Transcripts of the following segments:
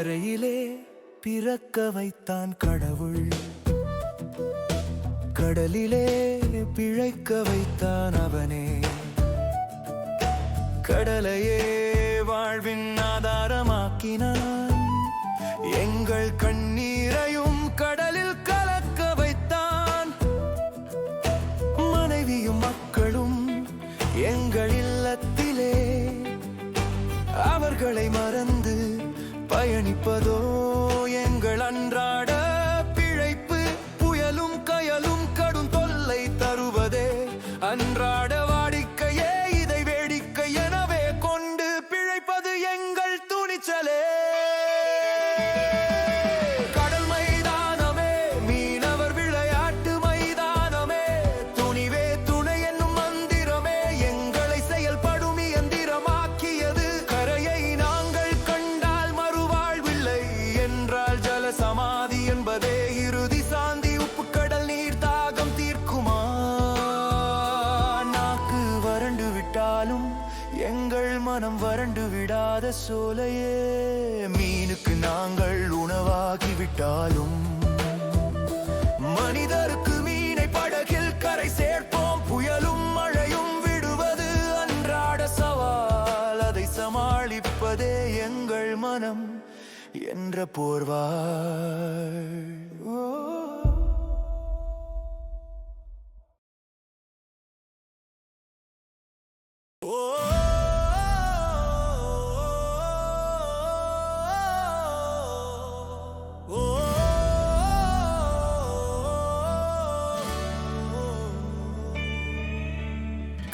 கரையிலே பிறக்க வைத்தான் கடவுள். கடலிலே பிழைக்க வைத்தான் அவனே. கடலையே வாழ்வின் ஆதாரமாக்கினான். எங்கள் கண்ணீரையும் கடலில் கலக்க வைத்தான். மனைவியும் மக்களும் எங்கள் இல்லத்திலே அவர்களை மறந்து எங்கள் மனம் வறண்டு விடாத சோலையே. மீனுக்கு நாங்கள் உணவாகி விட்டாலும் மனிதருக்கு மீனை படகில் கரை சேர்ப்போம். புயலும் மழையும் விடுவது அன்றாட சவால். அதை சமாளிப்பதே எங்கள் மனம் என்ற போர்வாள். ஓ.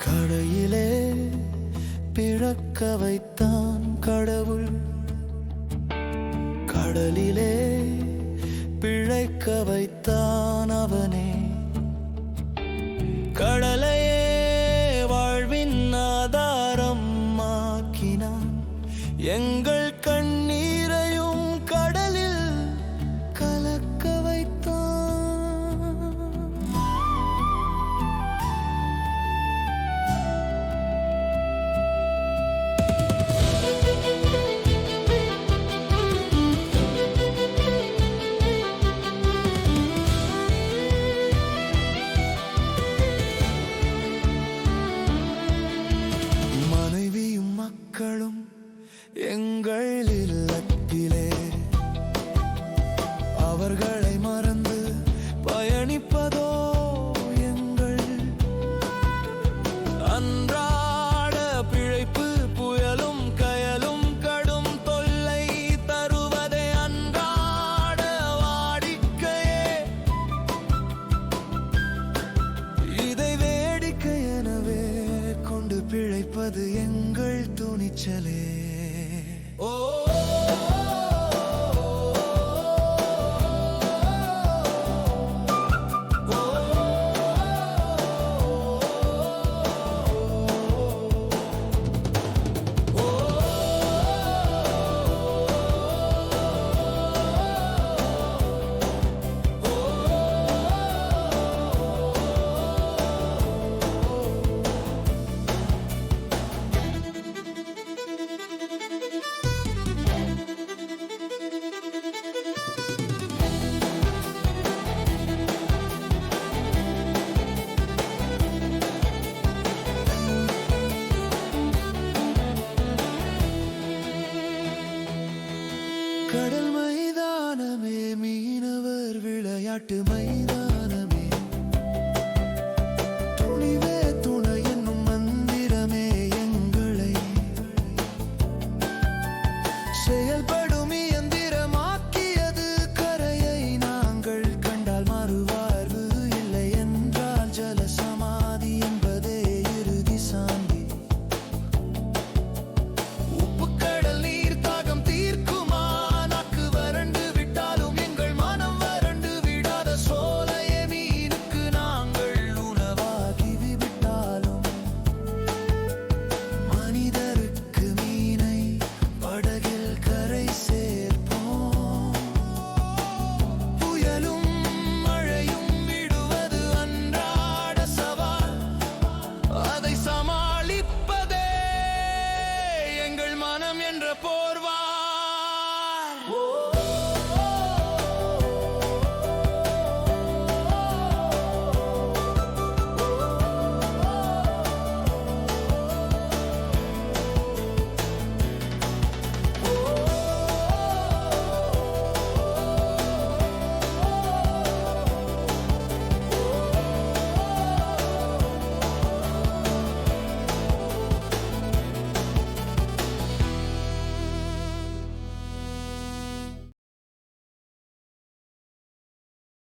கடையிலே பிழக்க வைத்தான் கடவுள். கடலிலே பிழைக்க வைத்தான் அவனே. கடலையே வாழ்வின் ஆதாரம் ஆக்கினான் எங்கள் கண் அவர்களை மறந்து பயணிப்பதோ எங்கள் அன்றாட பிழைப்பு புயலும் கயலும் கடும் தொல்லை தருவதே அன்றாட வாடிக்கையே. இதை வேடிக்கை எனவே கொண்டு பிழைப்பது எங்கள் துணிச்சலே. கடல் மைதானமே மீனவர் விளையாட்டு மைதானம்